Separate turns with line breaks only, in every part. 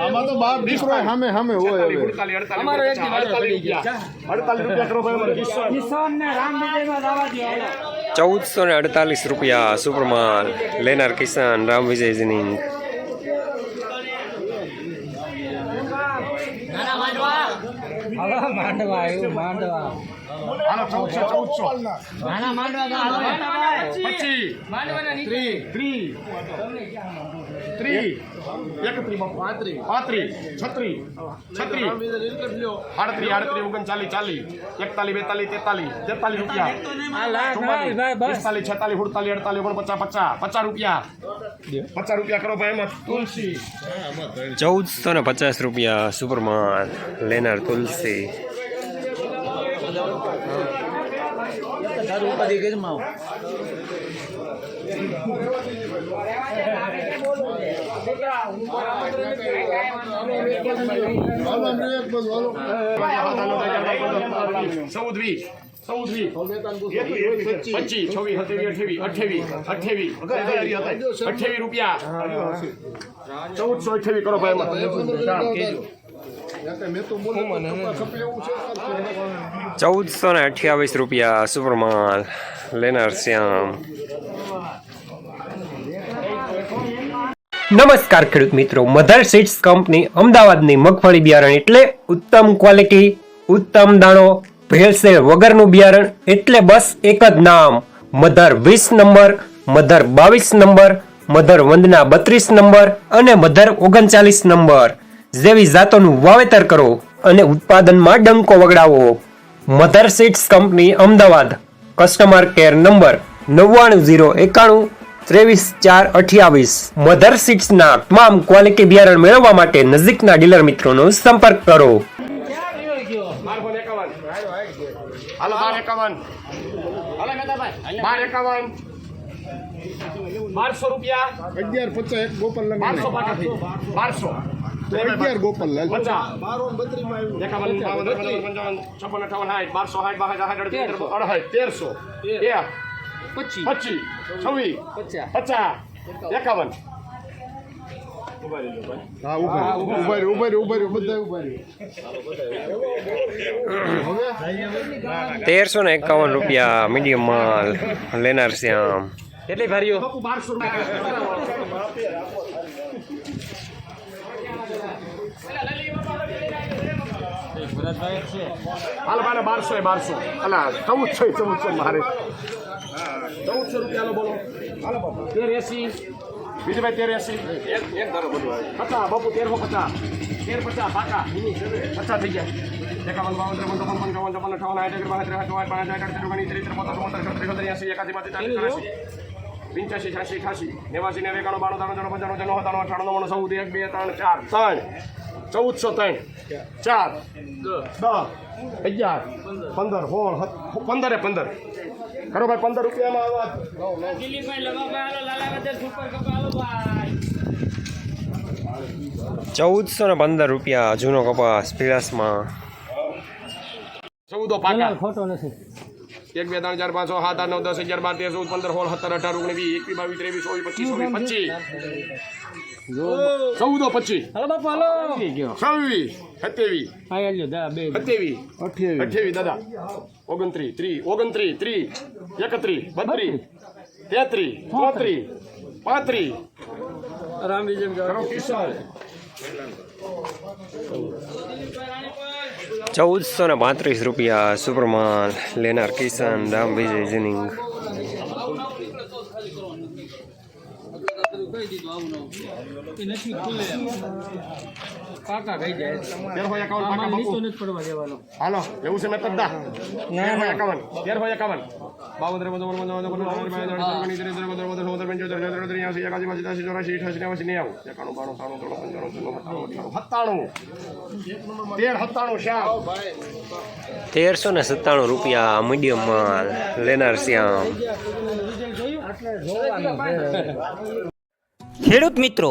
આમાં તો બાપ દીકરો સામે સામે હોય.
ચૌદસો ને અડતાલીસ રૂપિયા સુપરમાલ લેનાર કિસાન રામ વિજય જીનિંગ
માંડવા માંડવા.
હાલો ચૌદસો ચૌદસો
નાના માંડવા
પચીસ ત્રીસ ત્રીસ ત્રીસ એકત્રીસ પાંત્રીસ પાંત્રીસ છત્રીસ છત્રીસ આડત્રીસ આડત્રીસ ઓગણચાલીસ ચાલીસ એકતાલીસ બેતાલીસ તેતાલીસ તેતાલીસ રૂપિયા. પિસ્તાલીસ છેતાલીસ સુડતાલીસ અડતાલીસ ઓગણપચાસ પચાસ પચાસ રૂપિયા. પચાસ રૂપિયા કરો ભાઈ એમાં. તુલસી.
ચૌદસો ને પચાસ રૂપિયા સુપરમાલ લેનાર તુલસી.
હાલો, આમ એક બાજુ, હાલો.
ચૌદ વીસ પચીસ છવ્વીસ સત્યાવીસ અઠ્યાવીસ અઠ્યાવીસ અઠ્યાવીસ અઠ્યાવીસ રૂપિયા ચૌદસો અઠ્યાવીસ કરો ભાઈ
મેં તો.
ચૌદસો ને અઠ્યાવીસ રૂપિયા, સુપરમાલ, લેનાર શ્યામ. નમસ્કાર ખેડૂત મિત્રો, મધર સીડ્સ કંપની અમદાવાદની મગફળી બિયારણ એટલે ઉત્તમ ક્વોલિટી, ઉત્તમ દાણો ભેળસેળ વગરનું બિયારણ એટલે બસ એક જ નામ. મધર વીસ નંબર, મધર બાવીસ નંબર, મધર વંદના બત્રીસ નંબર અને મધર ઓગણચાલીસ નંબર. જેવી જાતોનું વાવેતર કરો અને ઉત્પાદનમાં ડંકો વગડાવો. Mother seeds company Ahmedabad. Customer care number નવ્વાણું ઝીરો એકાણું ત્રેવીસ ચાર અઠ્યાવીસ. મધર સીટ્સના તમામ ક્વોલિટી બિયારણ મેળવવા માટે નજીકના ડીલર મિત્રોનો સંપર્ક કરો.
બારસો બારસો રૂપિયા.
અગિયાર પચાસ ગોપાલ
બારસો પાટાથી
અગિયાર
છપ્પન અઠાવન સાઠ બારસો સાઠ સાઠ તેરસો. એક
પચીસ.
પચીસ. છવ્વીસ.
પચાસ.
પચાસ. એકાવન.
હા ઊભા ઊભા રહ્યો, ઊભા રહ્યો, ઊભા રહ્યો, બધા ઊભા રહ્યો.
તેરસો ને એકાવન રૂપિયા મીડિયમ માલ લેનાર શ્યામ
કેટલી ભર્યું
બારસો હાલ મારે બારસો એ બારસો અલા ચૌદસો એ ચૌદસો મારે ચૌદસો રૂપિયા બોલો હાલો બાપુ તેર એસી બીજુભાઈ તેર એસી એક એક ધારો બધું પચાસ બાપુ તેરસો પચાસ તેર પચાસ પાકા પચાસ થઈ ગયા એકાવન બાવન ત્રેપન ચોપન પંચાવન ચોપન અઠાવન આઠ એક બાર ત્રેપન ચોપન પાંચ આઠ આઠ ઓગણીસ ત્રીસ ત્રેપન ચોપન ત્રીસ એસી એકાસી બાસી ચાલીસ ત્રાસી પંચ્યાસી છ્યાસી અઠાસી નેવાસી નેવું એકાણું બાણું ત્રણ ત્રણ પંચાણું ત્રણ સત્તાણું અઠાણું નવ્વાણું ચૌદ એક બે ત્રણ ચાર ત્રણ ચૌદસો ત્રણ. ચાર. દસ અગિયાર. પંદર. સોળ પંદરે પંદર. ખરો ભાઈ પંદર રૂપિયામાં આવા.
ચૌદસો ને પંદર રૂપિયા જૂનો કપાસ પીળાસમાં
ચૌદો પાકા.
ખોટો નથી.
એક બે ત્રણ ચાર પાંચ છ સાત આઠ નવ દસ અગિયાર બાર તેર ચૌદ પંદર સોળ સત્તર અઢાર ઓગણીસ વીસ એકવીસ બાવીસ ત્રેવીસ ચોવીસ પચીસ છવ્વીસ પચીસ. ચૌદો પચીસ.
હાલો બાપુ હાલો.
છવ્વીસ સત્યાવીસ સત્યાવીસ
અઠ્યાવીસ
દાદા. ઓગણત્રીસ ત્રીસ ઓગણત્રીસ ત્રીસ એકત્રીસ બત્રીસ તેત્રીસ ચોત્રીસ. પાંત્રીસ.
રામ વિજય
ચૌદસો ને પાંત્રીસ રૂપિયા સુપરમાન લેનાર કિસાન રામ વિજય જિનિંગ.
કાકા કહી જાય.
તેર એકાવન પાકા બાપુ.
નથી પડવા દેવાનો.
હાલો એવું છે મેં તદ્દા. તેર એકાવન. તેર હોય એકાવન. બાવન ત્રેપન ચોપન પંચાવન ઓગણીસ ત્રીસ ત્રીસ
તેરસો ને સત્તાણું રૂપિયા મીડિયમ લેનાર શ્યામ.
ખેડૂત મિત્રો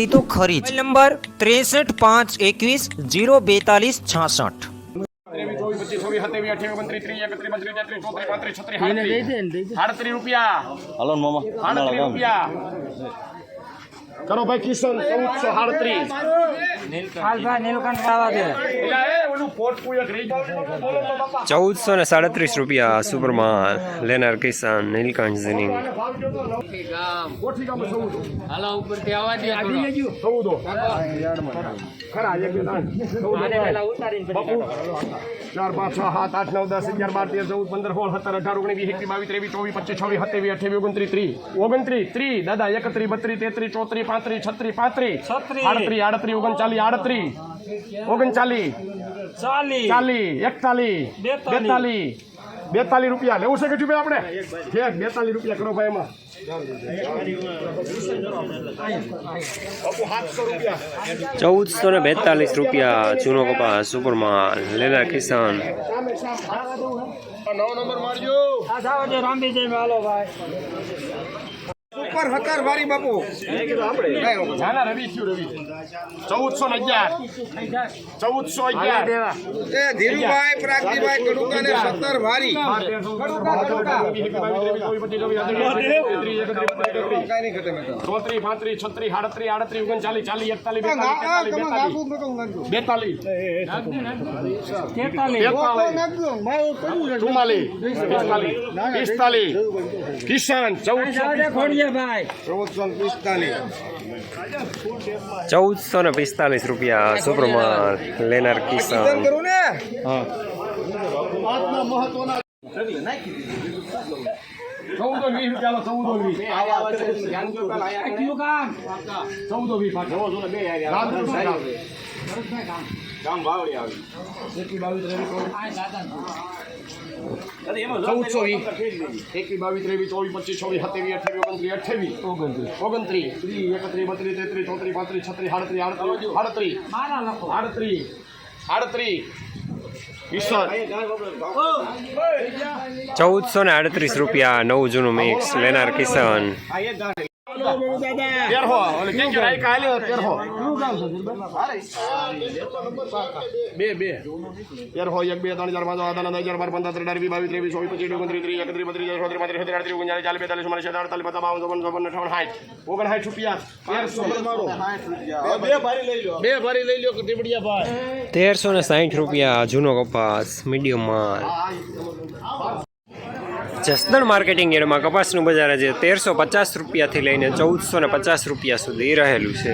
તો ખરી જ. નંબર ત્રેસઠ પાંચ એકવીસ જીરો બેતાલીસ છાસઠ.
રૂપિયા.
હલો મામા
રૂપિયા. કરો ભાઈ કિશન ચૌદસો સાડત્રીસ
હાલભાઈ નીલકંઠ લાવા દે.
એટલે એ ઓલું પોટ કોઈ એક રહી ગયું બોલો તો બાપા
ચૌદસો. ને સાડત્રીસ રૂપિયા સુપરમાન લેનાર કિસાન નીલકંઠ
ગામ
હાલો ઉપરથી આવવા દે
ચૌદો ખરા એક. ચાર પાંચ છ સાત આઠ નવ દસ અગિયાર બાર તેર ચૌદ પંદર સોળ સત્તર અઢાર ઓગણીસ વીસ એકવીસ બાવીસ ત્રેવીસ ચોવીસ પચીસ છવ્વીસ સત્યાવીસ અઠ્યાવીસ ઓગણત્રીસ ત્રીસ. ઓગણત્રીસ ત્રીસ. દાદા એકત્રીસ બત્રીસ તેત્રીસ ચોત્રીસ પાંત્રીસ છત્રીસ પાંત્રીસ. આડત્રીસ આડત્રીસ ઓગણચાલીસ આડત્રીસ. ઓગણચાલીસ.
ચાલી
ચાલીસ. એકતાલીસ.
બેતાલીસ.
બેતાલીસ રૂપિયા. લેવું છે કે ભાઈ આપણે? જે બેતાલીસ રૂપિયા કરો ભાઈ એમાં.
ચૌદસો ને બેતાલીસ રૂપિયા જૂનો કપાસ સુપરમાલ લેલા કિસાન.
સામે નંબર મારજો.
જઈ હાલો ભાઈ.
ઉપર હકાર વારી બાપુ.
નાના રવિ થયું રવિ ચૌદસો ને અગિયાર. ચૌદસો અગિયાર.
એ ધીરુભાઈ પ્રાગજીભાઈ કડુકા ને સત્તર વારી.
ચોત્રીસ પાંત્રીસ છત્રીસ આડત્રીસ આડત્રીસ ઓગણચાલીસ ચાલીસ એકતાલીસ બેતાલીસ. બેતાલીસ. ચુમ્માલીસ. પિસ્તાલીસ પિસ્તાલીસ. કિસાન ચૌદસો
ભાઈ.
ચૌદસો ને પિસ્તાલીસ
રૂપિયા સુપરમાલ લેનાર કિસાન.
ચૌદો વીસ રૂપિયા ચૌદો વીસ. ચૌદો વીસ ચૌદસો એકવીસ બાવીસ ત્રેવીસ ચોવીસ પચીસ છવ્વીસ સત્યાવીસ અઠ્યાવીસ ઓગણત્રીસ ઓગણત્રીસ. ઓગણત્રીસ. ત્રીસ એકત્રીસ બત્રીસ તેત્રીસ ચોત્રીસ પાંત્રીસ છત્રીસ આડત્રીસ આડત્રીસ આડત્રીસ. આડત્રીસ. આડત્રીસ.
ચૌદસો ને આડત્રીસ રૂપિયા નવું જૂનું મિક્સ લેનાર કિસાન
બે બે તેરહો એક બે ત્રણ ચાર પાંચ આઠ નવ હજાર બાર પંદર ત્રણ અઢાર બાવીસ ત્રેવીસ ચોવીસ પચીસ ઓગણત્રીસ ત્રીસ એકત્રીસ બત્રીસ ચોત્રીસ પાંત્રીસ છત્રીસ આડત્રીસ ઓગણચાલીસ ચાલીસ બેતાલીસ ચુમ્માલીસ છેતાલીસ અડતાલીસ પચાસ બાવન ચોપન ચોપન અઠાવન સાઠ ઓગણસાઠ રૂપિયા તેરસો બે ભરી લઈ લો બે ભરી લઈ લો ટીપડિયા ભાઈ
તેરસો ને સાઠ રૂપિયા જૂનો કપાસ મીડિયમ માલ જસદણ માર્કેટિંગ યાર્ડમાં કપાસનું બજાર આજે તેરસો પચાસ રૂપિયાથી લઈને ચૌદસો ને પચાસ રૂપિયા સુધી રહેલું છે.